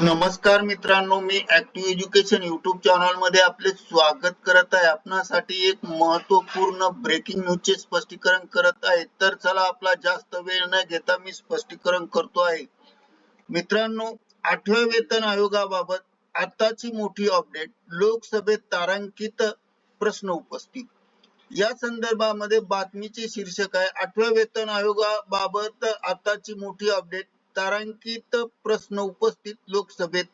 नमस्कार मित्रांनो मी ऍक्टिव्ह एज्युकेशन युट्यूब चॅनलमध्ये आपले स्वागत करत आहे. आपणासाठी एक महत्त्वपूर्ण ब्रेकिंग न्यूजचे स्पष्टीकरण करत आहे. तर चला आपला जास्त वेळ न घेता मी स्पष्टीकरण करतो आहे. मित्रांनो आठव्या वेतन आयोगाबाबत आताची मोठी अपडेट लोकसभेत तारांकित प्रश्न उपस्थित. या संदर्भामध्ये बातमीचे शीर्षक आहे आठव्या वेतन आयोगाबाबत आताची मोठी अपडेट तारांकित प्रश्न उपस्थित लोकसभेत.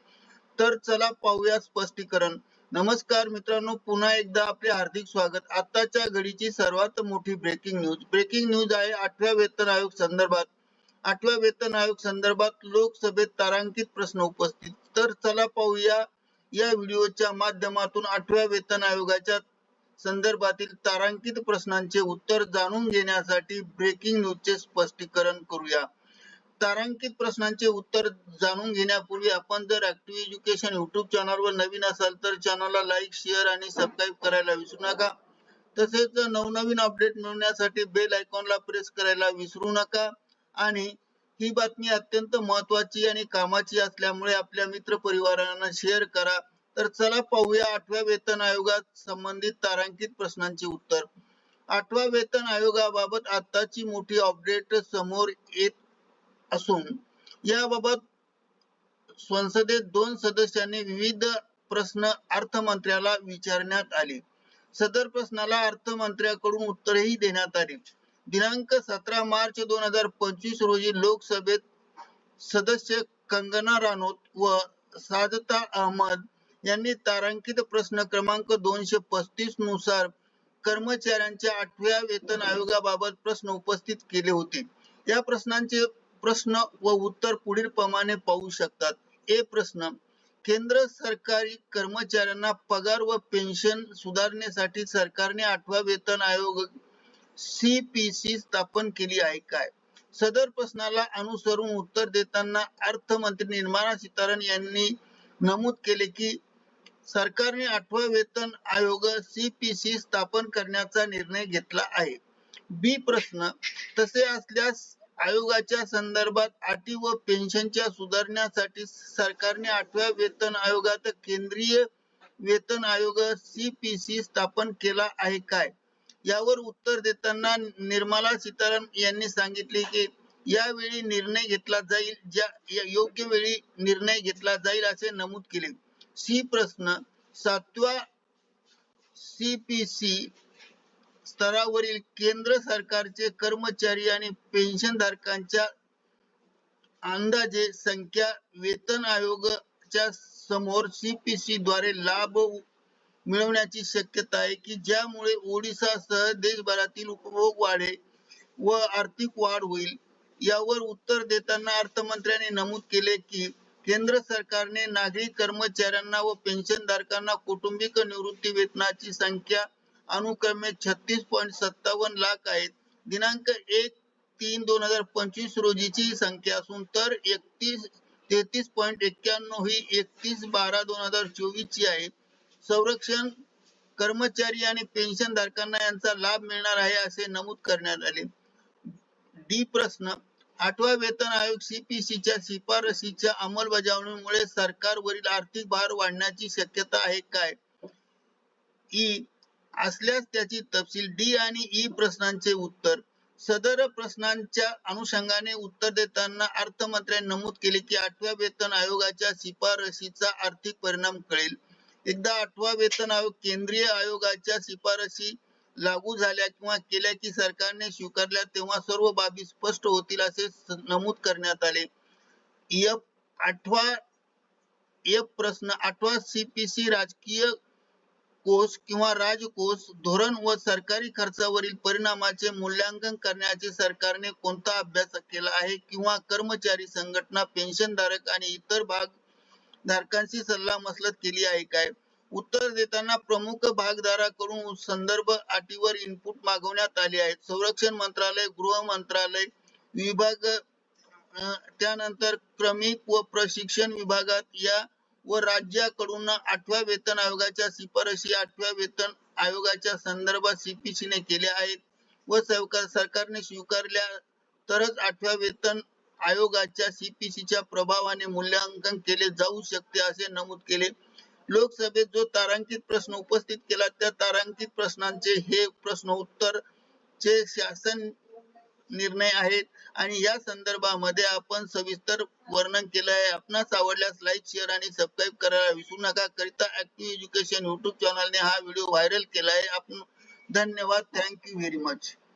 तर चला पाहूया स्पष्टीकरण. नमस्कार मित्रांनो पुन्हा एकदा आपले हार्दिक स्वागत. आताच्या घडीची सर्वात मोठी ब्रेकिंग न्यूज ब्रेकिंग न्यूज आहे आठव्या वेतन आयोग संदर्भात. आठव्या वेतन आयोग संदर्भात लोकसभेत तारांकित प्रश्न उपस्थित. तर चला पाहूया या व्हिडिओच्या माध्यमातून आठव्या वेतन आयोगाच्या संदर्भातील तारांकित प्रश्नांचे उत्तर जाणून घेण्यासाठी ब्रेकिंग न्यूजचे स्पष्टीकरण करूया. तारांकित प्रश्नांचे उत्तर जाणून घेण्यापूर्वी आपण जर ऍक्टिव्ह एज्युकेशन युट्यूब चॅनलवर नवीन असाल तर चॅनलला लाईक शेअर आणि सबस्क्राईब करायला विसरू नका. तसेच नवनवीन अपडेट मिळवण्यासाठी बेल आयकॉनला प्रेस करायला विसरू नका. आणि ही बातमी अत्यंत महत्वाची आणि कामाची असल्यामुळे आपल्या मित्र परिवारांना शेअर करा. तर चला पाहूया आठव्या वेतन आयोगात संबंधित तारांकित प्रश्नांचे उत्तर. आठवा वेतन आयोगाबाबत आताची मोठी अपडेट समोर येत असून याबाबत संसदेत दोन सदस्यांनी विविध प्रश्न अर्थमंत्र्याला विचारण्यात आले. सदर प्रश्नाला अर्थमंत्र्याकडून उत्तरही देण्यात आले. दिनांक सतरा मार्च दोन हजार पंचवीस रोजी लोकसभेत सदस्य कंगना रानोत व साजता अहमद यांनी तारांकित प्रश्न क्रमांक दोनशे पस्तीसनुसार कर्मचाऱ्यांच्या आठव्या वेतन आयोगाबाबत प्रश्न उपस्थित केले होते. या प्रश्नांचे प्रश्न व उत्तर पुढील प्रमाणे पाहू शकतात. ए प्रश्न केंद्र सरकारी कर्मचाऱ्यांना पगार व पेन्शन सुधारण्यासाठी सरकारने आठवा वेतन आयोग सीपीसी स्थापन केली आहे काय? सदर प्रश्नाला अनुसरून उत्तर देताना अर्थमंत्री निर्मला सीतारामन यांनी नमूद केले की सरकारने आठवा वेतन आयोग सीपीसी स्थापन करण्याचा निर्णय घेतला आहे. बी प्रश्न तसे असल्यास आयोगाच्या संदर्भात अटी व पेन्शनच्या सुधारण्यासाठी सरकारने आठव्या वेतन आयोगात केंद्रीय वेतन आयोग सीपीसी स्थापन केला आहे काय? यावर उत्तर देताना निर्मला सीतारामन यांनी सांगितले की यावेळी निर्णय घेतला जाईल ज्या योग्य वेळी निर्णय घेतला जाईल असे नमूद केले. सी प्रश्न सातव्या सीपीसी स्तरावरील केंद्र सरकारचे कर्मचारी आणि पेन्शन धारकांच्या अंदाजे संख्या वेतन आयोगाच्या समोर सीपीसी द्वारे लाभ मिळवण्याची शक्यता आहे की ज्यामुळे ओडिसा सह देशभरातील उपभोग वाढेल व आर्थिक वाढ होईल. यावर उत्तर देताना अर्थमंत्र्यांनी नमूद केले की केंद्र सरकारने नागरिक कर्मचाऱ्यांना व पेन्शनधारकांना कुटुंबिक निवृत्ती वेतनाची संख्या अनुक्रमे छत्तीस पॉईंट सत्तावन्न लाख आहेत. दिनांक एक तीन दोन हजार पंचवीस रोजीची संख्या असून तर एकतीस तेहतीस पॉईंट एक्क्याण्णव ही एकतीस बारा दोन हजार चोवीस ची आहे. संरक्षण कर्मचारी आणि पेन्शन धारकांना यांचा लाभ मिळणार आहे असे नमूद करण्यात आले. डी प्रश्न आठवा वेतन आयोग सीपीसीच्या शिफारसीच्या अंमलबजावणीमुळे सरकारवरील आर्थिक भार वाढण्याची शक्यता आहे काय? ई असल्यास त्याची तपशील डी आणि ई प्रश्नांचे उत्तर. सदर प्रश्नांच्या अनुषंगाने उत्तर देताना अर्थमंत्र्यांनी नमूद केले की आठव्या वेतन आयोगाच्या शिफारशीचा आर्थिक परिणाम कळेल. एकदा आठवा वेतन आयोग केंद्रीय आयोगाच्या शिफारशी लागू झाल्या किंवा केल्या की सरकारने स्वीकारल्या तेव्हा सर्व बाबी स्पष्ट होतील असे नमूद करण्यात आले. एफ आठवा एफ प्रश्न आठवा सीपीसी राजकीय कोष किंवा राजकोष धोरण व सरकारी खर्चावरील परिणामाचे मूल्यांकन करण्याचे सरकारने कोणता अभ्यास केला आहे किंवा कर्मचारी संघटना पेन्शनधारक आणि इतर भाग धारकांशी सल्ला मसलत केली आहे काय? उत्तर देताना प्रमुख भागधाराकडून संदर्भ अटीवर इनपुट मागवण्यात आले आहेत. संरक्षण मंत्रालय गृह मंत्रालय विभाग त्यानंतर क्रमिक व प्रशिक्षण विभागात या व राज्याकडून आठव्या वेतन आयोगाच्या शिफारशी आठव्या वेतन आयोगाच्या संदर्भात सीपीसीने केल्या आहेत. व सरकार सरकारने स्वीकारल्या तरच आठव्या वेतन आयोगाच्या सीपीसीच्या प्रभावाने मूल्यांकन केले जाऊ शकते असे नमूद केले. लोकसभेत जो तारांकित प्रश्न उपस्थित केला त्या तारांकित प्रश्नांचे हे प्रश्न उत्तर चे शासन निर्णय आहेत. आणि या संदर्भामध्ये आपण सविस्तर वर्णन केलं आहे. आपणास आवडल्यास लाईक शेअर आणि सबस्क्राईब करायला विसरू नका. करिता ऍक्टिव्ह एज्युकेशन युट्यूब चॅनलने हा व्हिडिओ व्हायरल केला आहे. आपण धन्यवाद. Thank you very much